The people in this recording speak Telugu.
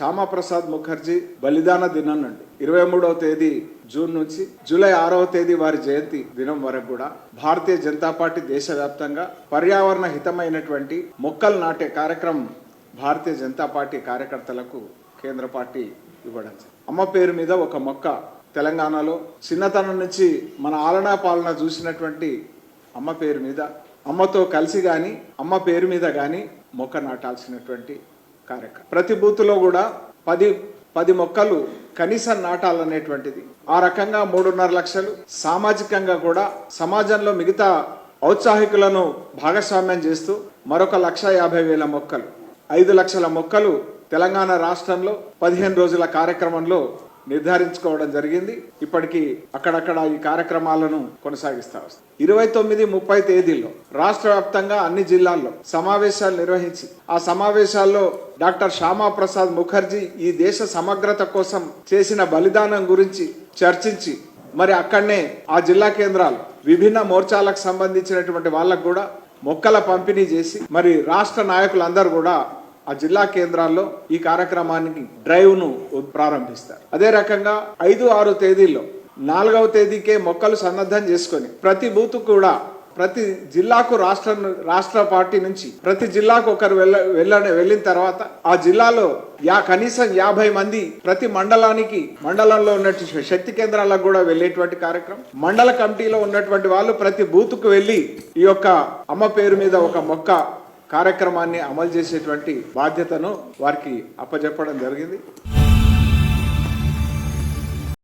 శ్యామాప్రసాద్ ముఖర్జీ బలిదాన దినం నుండి ఇరవై మూడవ తేదీ జూన్ నుంచి జూలై ఆరవ తేదీ వారి జయంతి దినం వరకు కూడా భారతీయ జనతా పార్టీ దేశవ్యాప్తంగా పర్యావరణ హితమైనటువంటి మొక్కలు నాటే కార్యక్రమం భారతీయ జనతా పార్టీ కార్యకర్తలకు కేంద్ర పార్టీ ఇవ్వడం అమ్మ పేరు మీద ఒక మొక్క తెలంగాణలో చిన్నతనం నుంచి మన ఆలనా పాలన చూసినటువంటి అమ్మ పేరు మీద అమ్మతో కలిసి గాని అమ్మ పేరు మీద గాని మొక్క నాటాల్సినటువంటి కార్యక్రమం. ప్రతి బూత్లో కూడా పది పది మొక్కలు కనీసం నాటాలనేటువంటిది. ఆ రకంగా మూడున్నర లక్షలు. సామాజికంగా కూడా సమాజంలో మిగతా ఔత్సాహికులను భాగస్వామ్యం చేస్తూ మరొక లక్ష యాభై వేల మొక్కలు. ఐదు లక్షల మొక్కలు తెలంగాణ రాష్ట్రంలో పదిహేను రోజుల కార్యక్రమంలో నిర్ధారించుకోవడం జరిగింది. ఇప్పటికీ అక్కడక్కడ ఈ కార్యక్రమాలను కొనసాగిస్తా వస్తుంది ఇరవై తొమ్మిది ముప్పై తేదీల్లో రాష్ట్ర వ్యాప్తంగా అన్ని జిల్లాల్లో సమావేశాలు నిర్వహించి ఆ సమావేశాల్లో డాక్టర్ శ్యామా ప్రసాద్ ముఖర్జీ ఈ దేశ సమగ్రత కోసం చేసిన బలిదానం గురించి చర్చించి మరి అక్కడనే ఆ జిల్లా కేంద్రాలు విభిన్న మోర్చాలకు సంబంధించినటువంటి వాళ్ళకు కూడా మొక్కల పంపిణీ చేసి మరి రాష్ట్ర నాయకులందరూ కూడా ఆ జిల్లా కేంద్రాల్లో ఈ కార్యక్రమానికి డ్రైవ్ను ప్రారంభిస్తారు. అదే రకంగా ఐదు ఆరు తేదీల్లో నాలుగవ తేదీకే మొక్కలు సన్నద్ధం చేసుకొని ప్రతి బూత్ కూడా ప్రతి జిల్లాకు రాష్ట్ర రాష్ట్ర పార్టీ నుంచి ప్రతి జిల్లాకు ఒకరు వెళ్ళ వెళ్ళ వెళ్ళిన తర్వాత ఆ జిల్లాలో యా కనీసం యాభై మంది ప్రతి మండలానికి మండలంలో ఉన్నటువంటి శక్తి కేంద్రాలకు కూడా వెళ్ళేటువంటి కార్యక్రమం. మండల కమిటీలో ఉన్నటువంటి వాళ్ళు ప్రతి బూత్కు వెళ్ళి ఈ యొక్క అమ్మ పేరు మీద ఒక మొక్క కార్యక్రమాన్ని అమలు చేసేటువంటి బాధ్యతను వారికి అప్పచెప్పడం జరిగింది.